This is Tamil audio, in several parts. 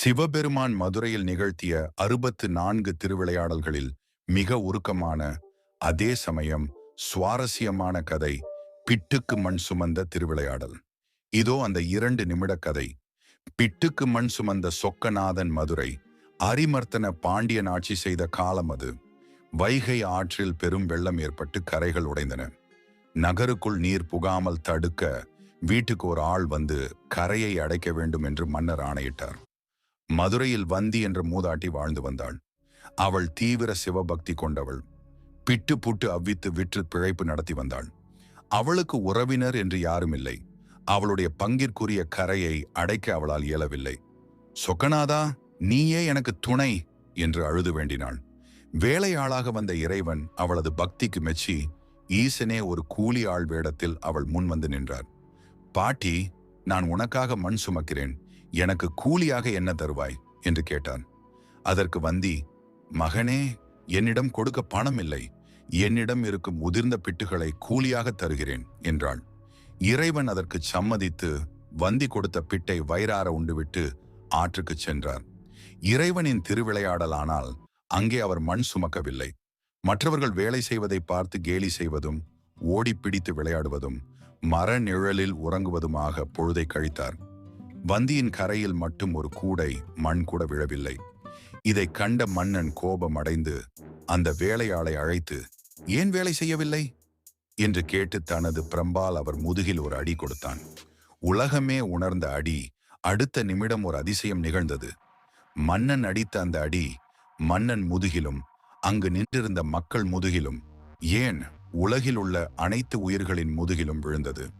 சிவபெருமான் மதுரையில் நிகழ்த்திய அறுபத்து நான்கு திருவிளையாடல்களில் மிக உருக்கமான அதே சமயம் சுவாரஸ்யமான கதை பிட்டுக்கு மண் சுமந்த திருவிளையாடல். இதோ அந்த இரண்டு நிமிட கதை. பிட்டுக்கு மண் சுமந்த சொக்கநாதன் மதுரை அரிமர்த்தன பாண்டியன் ஆட்சி செய்த காலம் அது. வைகை ஆற்றில் பெரும் வெள்ளம் ஏற்பட்டு கரைகள் உடைந்தன. நகருக்குள் நீர் புகாமல் தடுக்க வீட்டுக்கு ஒரு ஆள் வந்து கரையை அடைக்க வேண்டும் என்று மன்னர் ஆணையிட்டார். மதுரையில் வந்தி என்ற மூதாட்டி வாழ்ந்து வந்தாள். அவள் தீவிர சிவபக்தி கொண்டவள். பிட்டு புட்டு அவ்வித்து விற்று பிழைப்பு நடத்தி வந்தாள். அவளுக்கு உறவினர் என்று யாரும் இல்லை அவளுடைய பங்கிற்குரிய கரையை அடைக்க அவளால் இயலவில்லை. சொக்கநாதா நீயே எனக்கு துணை என்று அழுது வேண்டினாள். வேலையாளாக வந்த இறைவன் அவளது பக்திக்கு மெச்சி ஈசனே ஒரு கூலி ஆள் வேடத்தில் அவள் முன் வந்து நின்றார். பாட்டி நான் உனக்காக மண் சுமக்கிறேன். எனக்கு கூலியாக என்ன தருவாய்? என்று கேட்டான். அதற்கு வந்தி மகனே என்னிடம் கொடுக்க பணம் இல்லை. என்னிடம் இருக்கும் உதிர்ந்த பிட்டுகளை கூலியாக தருகிறேன் என்றாள். இறைவன் அதற்கு சம்மதித்து வந்தி கொடுத்த பிட்டை வயிறார உண்டுவிட்டு ஆற்றுக்கு சென்றார். இறைவனின் திருவிளையாடலானால் அங்கே அவர் மண் சுமக்கவில்லை. மற்றவர்கள் வேலை செய்வதை பார்த்து கேலி செய்வதும் ஓடி பிடித்து விளையாடுவதும் மர நிழலில் உறங்குவதுமாக பொழுதை கழித்தார். வந்தியின் கரையில் மட்டும் ஒரு கூடை மண் கூட விழவில்லை. இதை கண்ட மன்னன் கோபம் அடைந்து அந்த வேலையாளை அழைத்து ஏன் வேலை செய்யவில்லை? என்று கேட்டு தனது பிரம்பால் அவர் முதுகில் ஒரு அடி கொடுத்தான். உலகமே உணர்ந்த அடி அடுத்த நிமிடம் ஒரு அதிசயம் நிகழ்ந்தது. மன்னன் அடித்த அந்த அடி மன்னன் முதுகிலும் அங்கு நின்றிருந்த மக்கள் முதுகிலும் ஏன் உலகில் உள்ள அனைத்து உயிர்களின் முதுகிலும் விழுந்தது.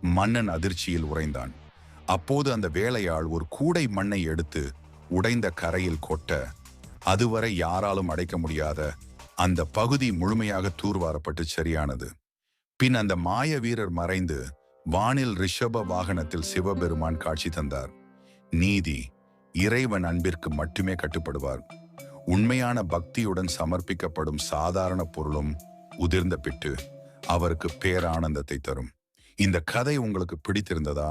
மன்னன் அதிர்ச்சியில் உறைந்தான். அப்போது அந்த வேலையாள் ஒரு கூடை மண்ணை எடுத்து உடைந்த கரையில் கொட்ட அதுவரை யாராலும் அடைக்க முடியாத அந்த பகுதி முழுமையாக தூர்வாரப்பட்டு சரியானது. பின் அந்த மாய வீரர் மறைந்து வானில் ரிஷப வாகனத்தில் சிவபெருமான் காட்சி தந்தார். நீதி இறைவன் அன்பிற்கு மட்டுமே கட்டுப்படுவார். உண்மையான பக்தியுடன் சமர்ப்பிக்கப்படும் சாதாரண பொருளும் உதிர்ந்த பிட்டு அவருக்கு பேரானந்தத்தை தரும். இந்த கதை உங்களுக்கு பிடித்திருந்ததா?